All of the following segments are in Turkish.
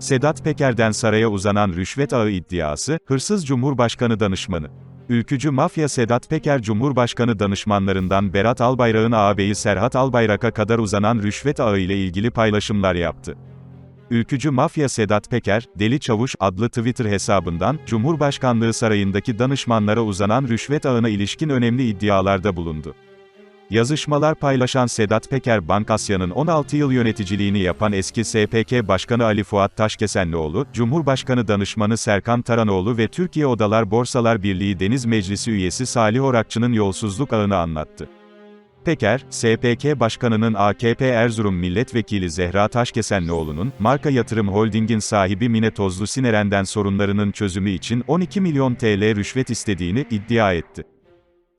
Sedat Peker'den saraya uzanan rüşvet ağı iddiası, hırsız Cumhurbaşkanı danışmanı. Ülkücü mafya Sedat Peker Cumhurbaşkanı danışmanlarından Berat Albayrak'ın ağabeyi Serhat Albayrak'a kadar uzanan rüşvet ağı ile ilgili paylaşımlar yaptı. Ülkücü mafya Sedat Peker, Deli Çavuş adlı Twitter hesabından, Cumhurbaşkanlığı sarayındaki danışmanlara uzanan rüşvet ağına ilişkin önemli iddialarda bulundu. Yazışmalar paylaşan Sedat Peker Bank Asya'nın 16 yıl yöneticiliğini yapan eski SPK Başkanı Ali Fuat Taşkesenlioğlu, Cumhurbaşkanı Danışmanı Serkan Taranoğlu ve Türkiye Odalar Borsalar Birliği Deniz Meclisi üyesi Salih Orakçı'nın yolsuzluk ağını anlattı. Peker, SPK Başkanı'nın AKP Erzurum Milletvekili Zehra Taşkesenlioğlu'nun, Marka Yatırım Holding'in sahibi Mine Tozlu Sineren'den sorunlarının çözümü için 12 milyon TL rüşvet istediğini iddia etti.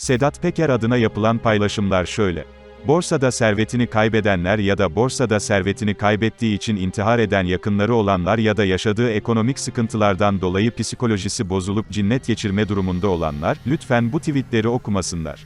Sedat Peker adına yapılan paylaşımlar şöyle. Borsada servetini kaybedenler ya da borsada servetini kaybettiği için intihar eden yakınları olanlar ya da yaşadığı ekonomik sıkıntılardan dolayı psikolojisi bozulup cinnet geçirme durumunda olanlar, lütfen bu tweetleri okumasınlar.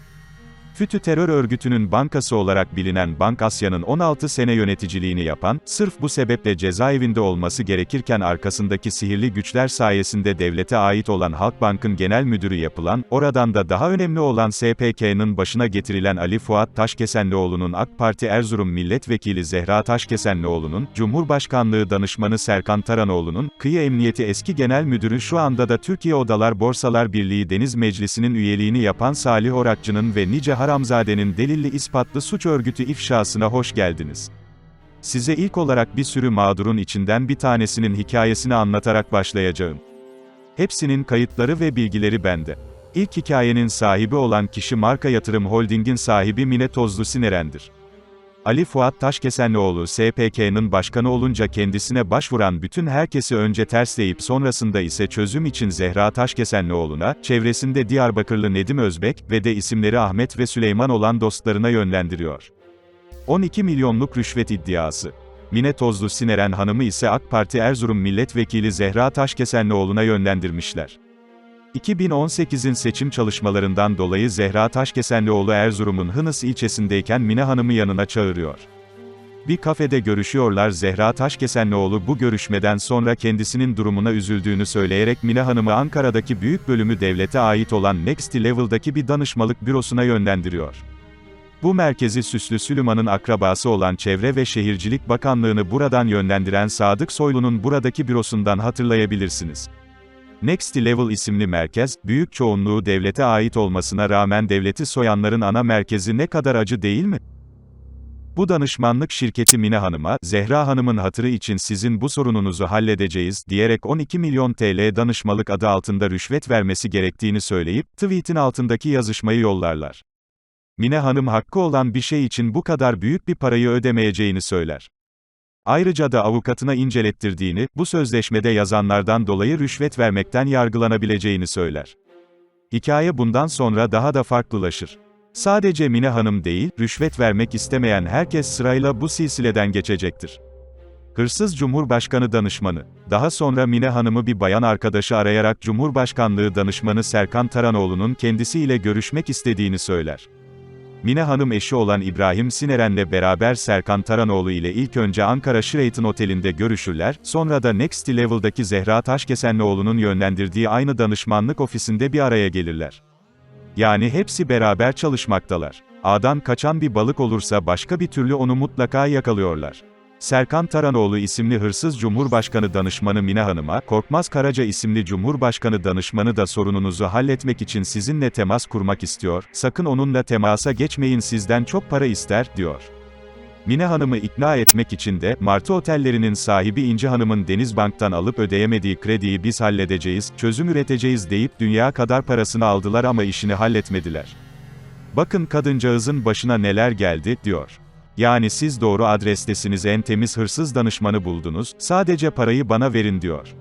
FETÖ terör örgütünün bankası olarak bilinen Bank Asya'nın 16 sene yöneticiliğini yapan, sırf bu sebeple cezaevinde olması gerekirken arkasındaki sihirli güçler sayesinde devlete ait olan Halkbank'ın genel müdürü yapılan, oradan da daha önemli olan SPK'nın başına getirilen Ali Fuat Taşkesenlioğlu'nun AK Parti Erzurum Milletvekili Zehra Taşkesenlioğlu'nun, Cumhurbaşkanlığı danışmanı Serkan Taranoğlu'nun, Kıyı Emniyeti eski genel müdürü şu anda da Türkiye Odalar Borsalar Birliği Deniz Meclisi'nin üyeliğini yapan Salih Orakçı'nın ve nice Haramzade'nin delilli ispatlı suç örgütü ifşasına hoş geldiniz. Size ilk olarak bir sürü mağdurun içinden bir tanesinin hikayesini anlatarak başlayacağım. Hepsinin kayıtları ve bilgileri bende. İlk hikayenin sahibi olan kişi Marka Yatırım Holding'in sahibi Mine Tozlu Sineren'dir. Ali Fuat Taşkesenlioğlu SPK'nın başkanı olunca kendisine başvuran bütün herkesi önce tersleyip sonrasında ise çözüm için Zehra Taşkesenlioğlu'na, çevresinde Diyarbakırlı Nedim Özbek ve de isimleri Ahmet ve Süleyman olan dostlarına yönlendiriyor. 12 milyonluk rüşvet iddiası. Mine Tozlu Sineren Hanım'ı ise AK Parti Erzurum Milletvekili Zehra Taşkesenlioğlu'na yönlendirmişler. 2018'in seçim çalışmalarından dolayı Zehra Taşkesenlioğlu Erzurum'un Hınıs ilçesindeyken Mine Hanım'ı yanına çağırıyor. Bir kafede görüşüyorlar Zehra Taşkesenlioğlu bu görüşmeden sonra kendisinin durumuna üzüldüğünü söyleyerek Mine Hanım'ı Ankara'daki büyük bölümü devlete ait olan Next Level'daki bir danışmalık bürosuna yönlendiriyor. Bu merkezi Süslü Süleyman'ın akrabası olan Çevre ve Şehircilik Bakanlığı'nı buradan yönlendiren Sadık Soylu'nun buradaki bürosundan hatırlayabilirsiniz. Next Level isimli merkez, büyük çoğunluğu devlete ait olmasına rağmen devleti soyanların ana merkezi ne kadar acı değil mi? Bu danışmanlık şirketi Mine Hanım'a, Zehra Hanım'ın hatırı için sizin bu sorununuzu halledeceğiz, diyerek 12 milyon TL danışmalık adı altında rüşvet vermesi gerektiğini söyleyip, tweetin altındaki yazışmayı yollarlar. Mine Hanım hakkı olan bir şey için bu kadar büyük bir parayı ödemeyeceğini söyler. Ayrıca da avukatına incelettirdiğini, bu sözleşmede yazanlardan dolayı rüşvet vermekten yargılanabileceğini söyler. Hikaye bundan sonra daha da farklılaşır. Sadece Mine Hanım değil, rüşvet vermek istemeyen herkes sırayla bu silsileden geçecektir. Hırsız Cumhurbaşkanı danışmanı. Daha sonra Mine Hanım'ı bir bayan arkadaşı arayarak Cumhurbaşkanlığı danışmanı Serkan Taranoğlu'nun kendisiyle görüşmek istediğini söyler. Mine Hanım eşi olan İbrahim Sineren'le beraber Serkan Taranoğlu ile ilk önce Ankara Sheraton Oteli'nde görüşürler, sonra da Next Level'daki Zehra Taşkesenlioğlu'nun yönlendirdiği aynı danışmanlık ofisinde bir araya gelirler. Yani hepsi beraber çalışmaktalar. Ağdan kaçan bir balık olursa başka bir türlü onu mutlaka yakalıyorlar. Serkan Taranoğlu isimli hırsız Cumhurbaşkanı danışmanı Mine Hanım'a, Korkmaz Karaca isimli Cumhurbaşkanı danışmanı da sorununuzu halletmek için sizinle temas kurmak istiyor, sakın onunla temasa geçmeyin sizden çok para ister, diyor. Mine Hanım'ı ikna etmek için de, Martı Otellerinin sahibi İnci Hanım'ın Denizbank'tan alıp ödeyemediği krediyi biz halledeceğiz, çözüm üreteceğiz deyip dünya kadar parasını aldılar ama işini halletmediler. Bakın kadıncağızın başına neler geldi, diyor. Yani siz doğru adrestesiniz en temiz hırsız danışmanı buldunuz, sadece parayı bana verin diyor.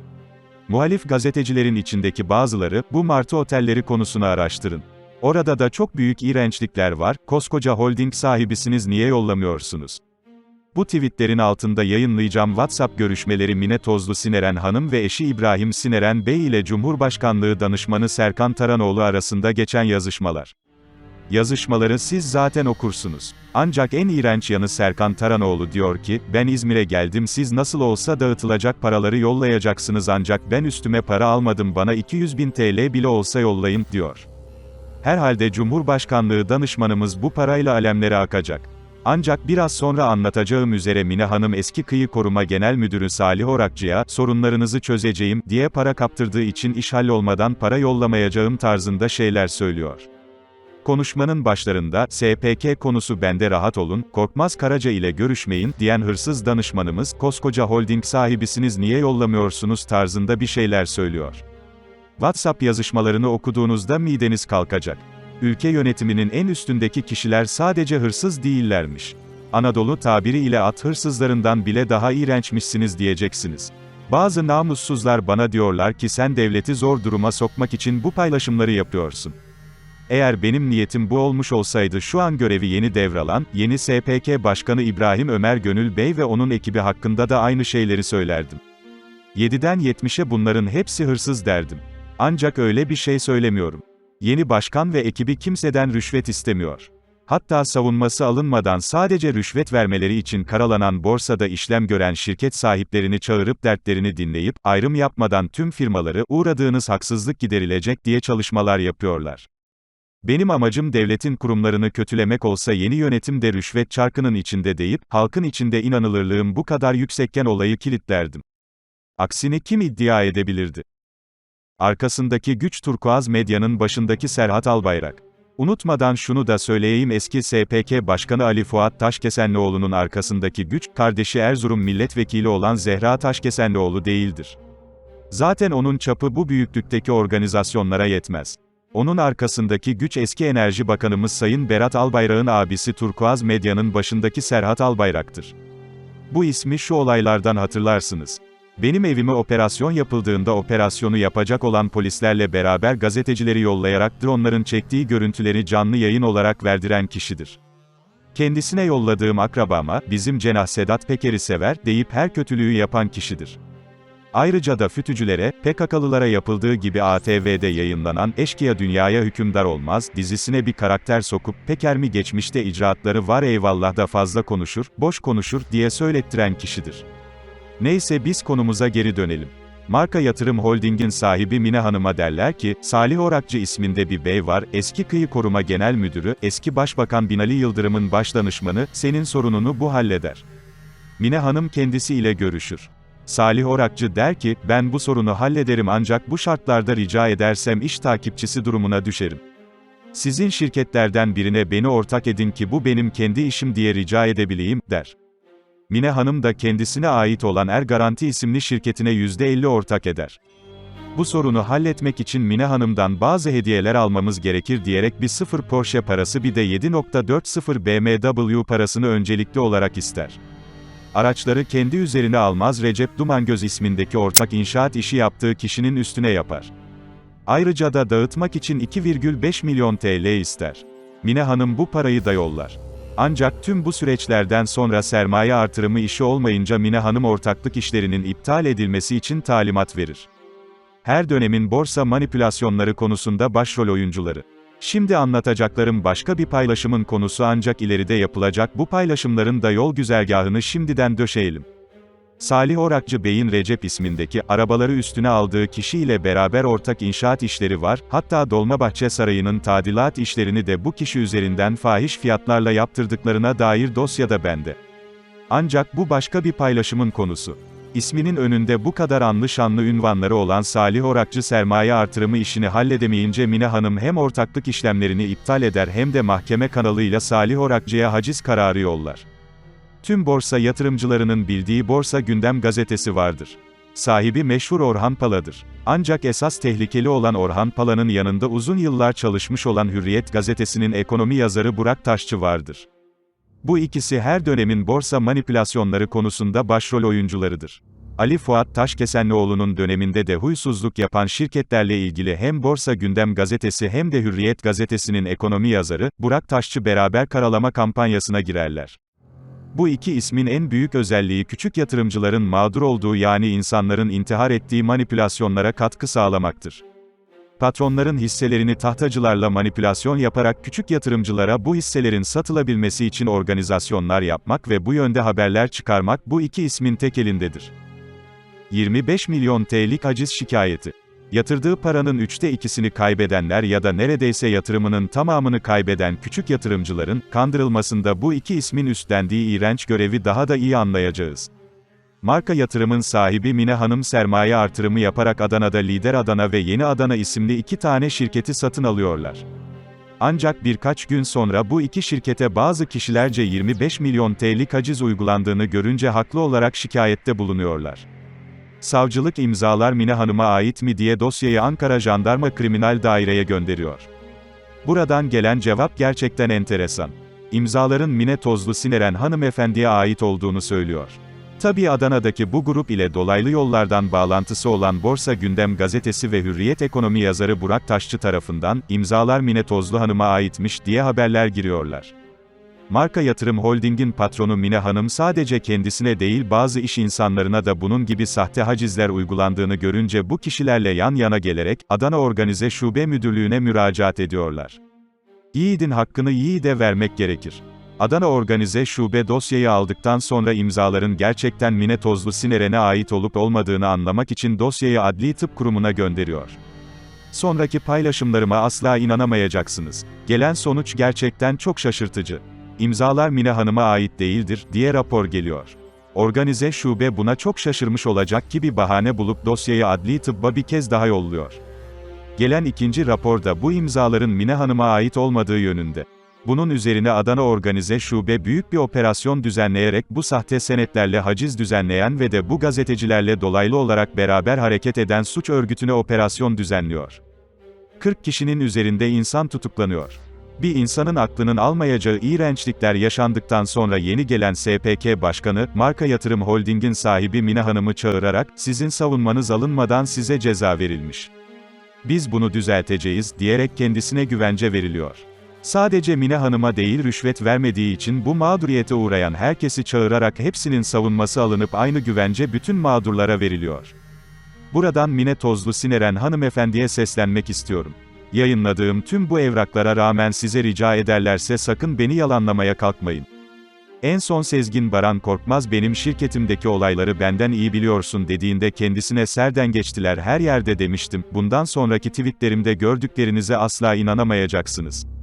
Muhalif gazetecilerin içindeki bazıları, bu martı otelleri konusunu araştırın. Orada da çok büyük iğrençlikler var, koskoca holding sahibisiniz niye yollamıyorsunuz? Bu tweetlerin altında yayınlayacağım WhatsApp görüşmeleri Mine Tozlu Sineren Hanım ve eşi İbrahim Sineren Bey ile Cumhurbaşkanlığı danışmanı Serkan Taranoğlu arasında geçen yazışmalar. Yazışmaları siz zaten okursunuz. Ancak en iğrenç yanı Serkan Taranoğlu diyor ki, ben İzmir'e geldim siz nasıl olsa dağıtılacak paraları yollayacaksınız ancak ben üstüme para almadım bana 200 bin TL bile olsa yollayın, diyor. Herhalde Cumhurbaşkanlığı danışmanımız bu parayla alemlere akacak. Ancak biraz sonra anlatacağım üzere Mine Hanım eski kıyı koruma genel müdürü Salih Orakçı'ya, sorunlarınızı çözeceğim, diye para kaptırdığı için iş hallolmadan para yollamayacağım tarzında şeyler söylüyor. Konuşmanın başlarında, SPK konusu bende rahat olun, Korkmaz Karaca ile görüşmeyin, diyen hırsız danışmanımız, koskoca holding sahibisiniz niye yollamıyorsunuz tarzında bir şeyler söylüyor. WhatsApp yazışmalarını okuduğunuzda mideniz kalkacak. Ülke yönetiminin en üstündeki kişiler sadece hırsız değillermiş. Anadolu tabiri ile at hırsızlarından bile daha iğrençmişsiniz diyeceksiniz. Bazı namussuzlar bana diyorlar ki sen devleti zor duruma sokmak için bu paylaşımları yapıyorsun. Eğer benim niyetim bu olmuş olsaydı şu an görevi yeni devralan, yeni SPK Başkanı İbrahim Ömer Gönül Bey ve onun ekibi hakkında da aynı şeyleri söylerdim. 7'den 70'e bunların hepsi hırsız derdim. Ancak öyle bir şey söylemiyorum. Yeni başkan ve ekibi kimseden rüşvet istemiyor. Hatta savunması alınmadan sadece rüşvet vermeleri için karalanan borsada işlem gören şirket sahiplerini çağırıp dertlerini dinleyip, ayrım yapmadan tüm firmaları, uğradığınız haksızlık giderilecek diye çalışmalar yapıyorlar. Benim amacım devletin kurumlarını kötülemek olsa yeni yönetim de rüşvet çarkının içinde deyip, halkın içinde inanılırlığım bu kadar yüksekken olayı kilitlerdim. Aksini kim iddia edebilirdi? Arkasındaki güç turkuaz medyanın başındaki Serhat Albayrak. Unutmadan şunu da söyleyeyim eski SPK Başkanı Ali Fuat Taşkesenlioğlu'nun arkasındaki güç, kardeşi Erzurum milletvekili olan Zehra Taşkesenlioğlu değildir. Zaten onun çapı bu büyüklükteki organizasyonlara yetmez. Onun arkasındaki güç eski Enerji Bakanımız Sayın Berat Albayrak'ın abisi Turkuaz Medya'nın başındaki Serhat Albayrak'tır. Bu ismi şu olaylardan hatırlarsınız. Benim evime operasyon yapıldığında operasyonu yapacak olan polislerle beraber gazetecileri yollayarak onların çektiği görüntüleri canlı yayın olarak verdiren kişidir. Kendisine yolladığım akrabama, bizim Cenah Sedat Peker'i sever, deyip her kötülüğü yapan kişidir. Ayrıca da fütücülere, PKK'lılara yapıldığı gibi ATV'de yayınlanan Eşkıya Dünyaya Hükümdar Olmaz dizisine bir karakter sokup Peker mi geçmişte icraatları var eyvallah da fazla konuşur, boş konuşur diye söylettiren kişidir. Neyse biz konumuza geri dönelim. Marka Yatırım Holding'in sahibi Mine Hanım'a derler ki, Salih Orakçı isminde bir bey var, eski kıyı koruma genel müdürü, eski başbakan Binali Yıldırım'ın baş danışmanı, senin sorununu bu halleder. Mine Hanım kendisiyle görüşür. Salih Orakçı der ki, ben bu sorunu hallederim ancak bu şartlarda rica edersem iş takipçisi durumuna düşerim. Sizin şirketlerden birine beni ortak edin ki bu benim kendi işim diye rica edebileyim, der. Mine Hanım da kendisine ait olan Er Garanti isimli şirketine %50 ortak eder. Bu sorunu halletmek için Mine Hanım'dan bazı hediyeler almamız gerekir diyerek bir sıfır Porsche parası bir de 7.40 BMW parasını öncelikli olarak ister. Araçları kendi üzerine almaz Recep Dumangöz ismindeki ortak inşaat işi yaptığı kişinin üstüne yapar. Ayrıca da dağıtmak için 2,5 milyon TL ister. Mine Hanım bu parayı da yollar. Ancak tüm bu süreçlerden sonra sermaye artırımı işi olmayınca Mine Hanım ortaklık işlerinin iptal edilmesi için talimat verir. Her dönemin borsa manipülasyonları konusunda başrol oyuncuları. Şimdi anlatacaklarım başka bir paylaşımın konusu ancak ileride yapılacak bu paylaşımların da yol güzergahını şimdiden döşeyelim. Salih Orakçı Bey'in Recep ismindeki, arabaları üstüne aldığı kişiyle beraber ortak inşaat işleri var, hatta Dolmabahçe Sarayı'nın tadilat işlerini de bu kişi üzerinden fahiş fiyatlarla yaptırdıklarına dair dosyada bende. Ancak bu başka bir paylaşımın konusu. İsminin önünde bu kadar anlı şanlı ünvanları olan Salih Orakçı sermaye artırımı işini halledemeyince Mine Hanım hem ortaklık işlemlerini iptal eder hem de mahkeme kanalıyla Salih Orakçı'ya haciz kararı yollar. Tüm borsa yatırımcılarının bildiği Borsa Gündem gazetesi vardır. Sahibi meşhur Orhan Pala'dır. Ancak esas tehlikeli olan Orhan Pala'nın yanında uzun yıllar çalışmış olan Hürriyet gazetesinin ekonomi yazarı Burak Taşçı vardır. Bu ikisi her dönemin borsa manipülasyonları konusunda başrol oyuncularıdır. Ali Fuat Taşkesenlioğlu'nun döneminde de huysuzluk yapan şirketlerle ilgili hem Borsa Gündem gazetesi hem de Hürriyet gazetesinin ekonomi yazarı, Burak Taşçı beraber karalama kampanyasına girerler. Bu iki ismin en büyük özelliği küçük yatırımcıların mağdur olduğu yani insanların intihar ettiği manipülasyonlara katkı sağlamaktır. Patronların hisselerini tahtacılarla manipülasyon yaparak küçük yatırımcılara bu hisselerin satılabilmesi için organizasyonlar yapmak ve bu yönde haberler çıkarmak bu iki ismin tek elindedir. 25 milyon TL'lik haciz şikayeti. Yatırdığı paranın üçte ikisini kaybedenler ya da neredeyse yatırımının tamamını kaybeden küçük yatırımcıların, kandırılmasında bu iki ismin üstlendiği iğrenç görevi daha da iyi anlayacağız. Marka yatırımın sahibi Mine Hanım sermaye artırımı yaparak Adana'da Lider Adana ve Yeni Adana isimli iki tane şirketi satın alıyorlar. Ancak birkaç gün sonra bu iki şirkete bazı kişilerce 25 milyon TL'lik haciz uygulandığını görünce haklı olarak şikayette bulunuyorlar. Savcılık imzalar Mine Hanım'a ait mi diye dosyayı Ankara Jandarma Kriminal Daire'ye gönderiyor. Buradan gelen cevap gerçekten enteresan. İmzaların Mine Tozlu Sineren hanımefendiye ait olduğunu söylüyor. Tabii Adana'daki bu grup ile dolaylı yollardan bağlantısı olan Borsa Gündem gazetesi ve Hürriyet ekonomi yazarı Burak Taşçı tarafından, imzalar Mine Tozlu Hanım'a aitmiş diye haberler giriyorlar. Marka Yatırım Holding'in patronu Mine Hanım sadece kendisine değil bazı iş insanlarına da bunun gibi sahte hacizler uygulandığını görünce bu kişilerle yan yana gelerek, Adana Organize Şube Müdürlüğü'ne müracaat ediyorlar. Yiğidin hakkını yiğide vermek gerekir. Adana Organize Şube dosyayı aldıktan sonra imzaların gerçekten Mine Tozlu Sineren'e ait olup olmadığını anlamak için dosyayı Adli Tıp Kurumu'na gönderiyor. Sonraki paylaşımlarıma asla inanamayacaksınız. Gelen sonuç gerçekten çok şaşırtıcı. İmzalar Mine Hanım'a ait değildir, diye rapor geliyor. Organize şube buna çok şaşırmış olacak ki bir bahane bulup dosyayı adli tıbba bir kez daha yolluyor. Gelen ikinci raporda bu imzaların Mine Hanım'a ait olmadığı yönünde. Bunun üzerine Adana Organize Şube büyük bir operasyon düzenleyerek bu sahte senetlerle haciz düzenleyen ve de bu gazetecilerle dolaylı olarak beraber hareket eden suç örgütüne operasyon düzenliyor. 40 kişinin üzerinde insan tutuklanıyor. Bir insanın aklının almayacağı iğrençlikler yaşandıktan sonra yeni gelen SPK Başkanı, Marka Yatırım Holding'in sahibi Mine Hanım'ı çağırarak, sizin savunmanız alınmadan size ceza verilmiş. Biz bunu düzelteceğiz, diyerek kendisine güvence veriliyor. Sadece Mine Hanım'a değil rüşvet vermediği için bu mağduriyete uğrayan herkesi çağırarak hepsinin savunması alınıp aynı güvence bütün mağdurlara veriliyor. Buradan Mine Tozlu Sineren hanımefendiye seslenmek istiyorum. Yayınladığım tüm bu evraklara rağmen size rica ederlerse sakın beni yalanlamaya kalkmayın. En son Sezgin Baran Korkmaz benim şirketimdeki olayları benden iyi biliyorsun dediğinde kendisine serden geçtiler her yerde demiştim. Bundan sonraki tweetlerimde gördüklerinize asla inanamayacaksınız.